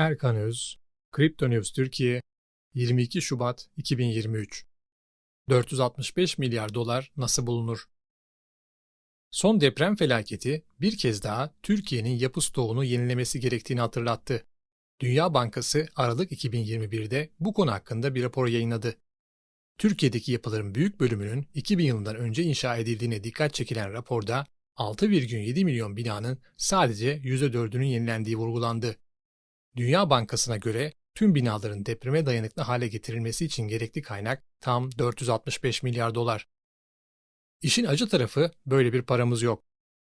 Erkan Öz, Kripto News Türkiye, 22 Şubat 2023 465 milyar dolar nasıl bulunur? Son deprem felaketi bir kez daha Türkiye'nin yapı stoğunu yenilemesi gerektiğini hatırlattı. Dünya Bankası Aralık 2021'de bu konu hakkında bir rapor yayınladı. Türkiye'deki yapıların büyük bölümünün 2000 yılından önce inşa edildiğine dikkat çekilen raporda 6,7 milyon binanın sadece %4'ünün yenilendiği vurgulandı. Dünya Bankası'na göre tüm binaların depreme dayanıklı hale getirilmesi için gerekli kaynak tam 465 milyar dolar. İşin acı tarafı böyle bir paramız yok.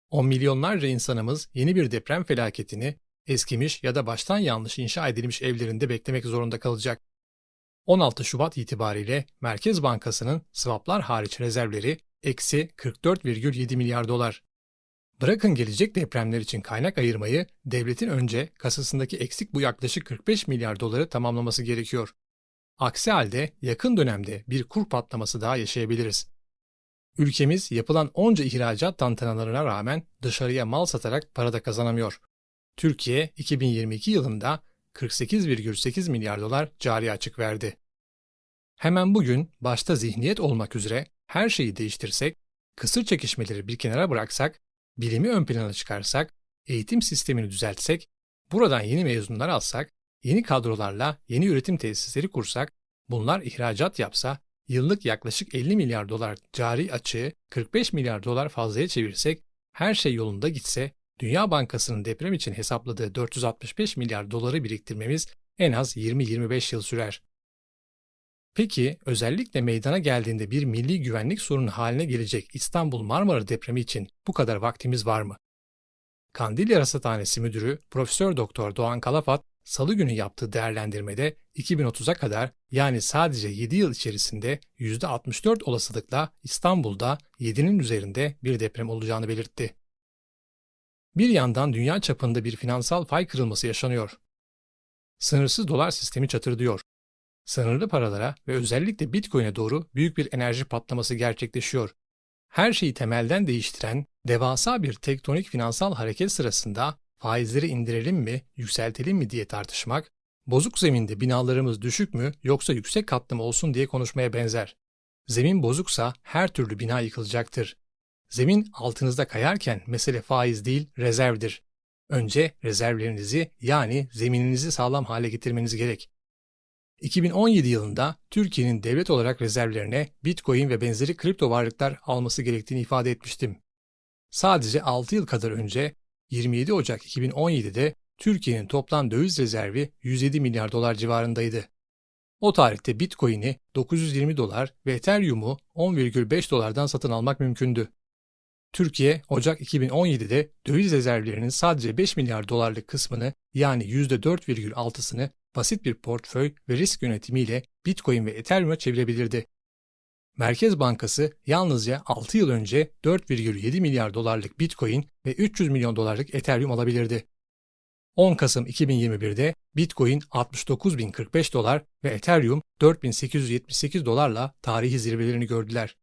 On milyonlarca insanımız yeni bir deprem felaketini eskimiş ya da baştan yanlış inşa edilmiş evlerinde beklemek zorunda kalacak. 16 Şubat itibariyle Merkez Bankası'nın swaplar hariç rezervleri eksi 44,7 milyar dolar. Bırakın gelecek depremler için kaynak ayırmayı, devletin önce kasasındaki eksik bu yaklaşık 45 milyar doları tamamlaması gerekiyor. Aksi halde yakın dönemde bir kur patlaması daha yaşayabiliriz. Ülkemiz yapılan onca ihracat tantanalarına rağmen dışarıya mal satarak para da kazanamıyor. Türkiye 2022 yılında 48,8 milyar dolar cari açık verdi. Hemen bugün başta zihniyet olmak üzere her şeyi değiştirsek, kısır çekişmeleri bir kenara bıraksak bilimi ön plana çıkarsak, eğitim sistemini düzeltsek, buradan yeni mezunlar alsak, yeni kadrolarla yeni üretim tesisleri kursak, bunlar ihracat yapsa, yıllık yaklaşık 50 milyar dolar cari açığı 45 milyar dolar fazlaya çevirsek, her şey yolunda gitse, Dünya Bankası'nın deprem için hesapladığı 465 milyar doları biriktirmemiz en az 20-25 yıl sürer. Peki özellikle meydana geldiğinde bir milli güvenlik sorunu haline gelecek İstanbul Marmara depremi için bu kadar vaktimiz var mı? Kandilya Rasathanesi Müdürü Profesör Doktor Doğan Kalafat salı günü yaptığı değerlendirmede 2030'a kadar yani sadece 7 yıl içerisinde %64 olasılıkla İstanbul'da 7'nin üzerinde bir deprem olacağını belirtti. Bir yandan dünya çapında bir finansal fay kırılması yaşanıyor. Sınırsız dolar sistemi çatırdıyor sınırlı paralara ve özellikle Bitcoin'e doğru büyük bir enerji patlaması gerçekleşiyor. Her şeyi temelden değiştiren devasa bir tektonik finansal hareket sırasında faizleri indirelim mi, yükseltelim mi diye tartışmak, bozuk zeminde binalarımız düşük mü yoksa yüksek katlı mı olsun diye konuşmaya benzer. Zemin bozuksa her türlü bina yıkılacaktır. Zemin altınızda kayarken mesele faiz değil, rezervdir. Önce rezervlerinizi yani zemininizi sağlam hale getirmeniz gerek. 2017 yılında Türkiye'nin devlet olarak rezervlerine Bitcoin ve benzeri kripto varlıklar alması gerektiğini ifade etmiştim. Sadece 6 yıl kadar önce 27 Ocak 2017'de Türkiye'nin toplam döviz rezervi 107 milyar dolar civarındaydı. O tarihte Bitcoin'i 920 dolar ve Ethereum'u 10,5 dolardan satın almak mümkündü. Türkiye, Ocak 2017'de döviz rezervlerinin sadece 5 milyar dolarlık kısmını yani %4,6'sını basit bir portföy ve risk yönetimiyle Bitcoin ve Ethereum'a çevirebilirdi. Merkez Bankası yalnızca 6 yıl önce 4,7 milyar dolarlık Bitcoin ve 300 milyon dolarlık Ethereum alabilirdi. 10 Kasım 2021'de Bitcoin 69.045 dolar ve Ethereum 4.878 dolarla tarihi zirvelerini gördüler.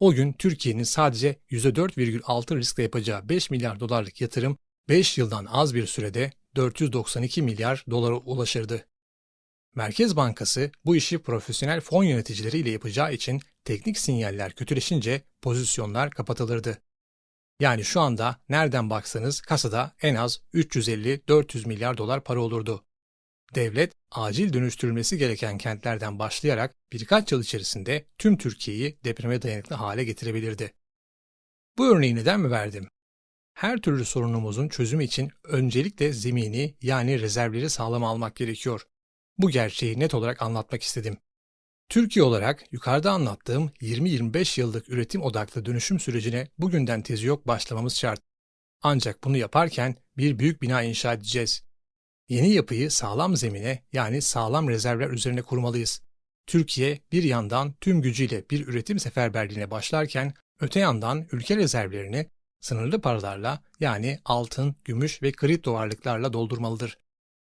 O gün Türkiye'nin sadece %4,6 riskle yapacağı 5 milyar dolarlık yatırım 5 yıldan az bir sürede 492 milyar dolara ulaşırdı. Merkez Bankası bu işi profesyonel fon yöneticileri ile yapacağı için teknik sinyaller kötüleşince pozisyonlar kapatılırdı. Yani şu anda nereden baksanız kasada en az 350-400 milyar dolar para olurdu. Devlet acil dönüştürülmesi gereken kentlerden başlayarak birkaç yıl içerisinde tüm Türkiye'yi depreme dayanıklı hale getirebilirdi. Bu örneği neden mi verdim? Her türlü sorunumuzun çözümü için öncelikle zemini yani rezervleri sağlam almak gerekiyor. Bu gerçeği net olarak anlatmak istedim. Türkiye olarak yukarıda anlattığım 20-25 yıllık üretim odaklı dönüşüm sürecine bugünden tezi yok başlamamız şart. Ancak bunu yaparken bir büyük bina inşa edeceğiz. Yeni yapıyı sağlam zemine yani sağlam rezervler üzerine kurmalıyız. Türkiye bir yandan tüm gücüyle bir üretim seferberliğine başlarken öte yandan ülke rezervlerini sınırlı paralarla yani altın, gümüş ve kripto varlıklarla doldurmalıdır.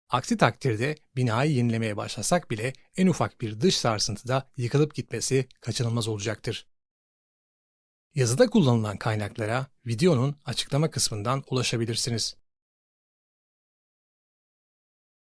Aksi takdirde binayı yenilemeye başlasak bile en ufak bir dış sarsıntıda yıkılıp gitmesi kaçınılmaz olacaktır. Yazıda kullanılan kaynaklara videonun açıklama kısmından ulaşabilirsiniz.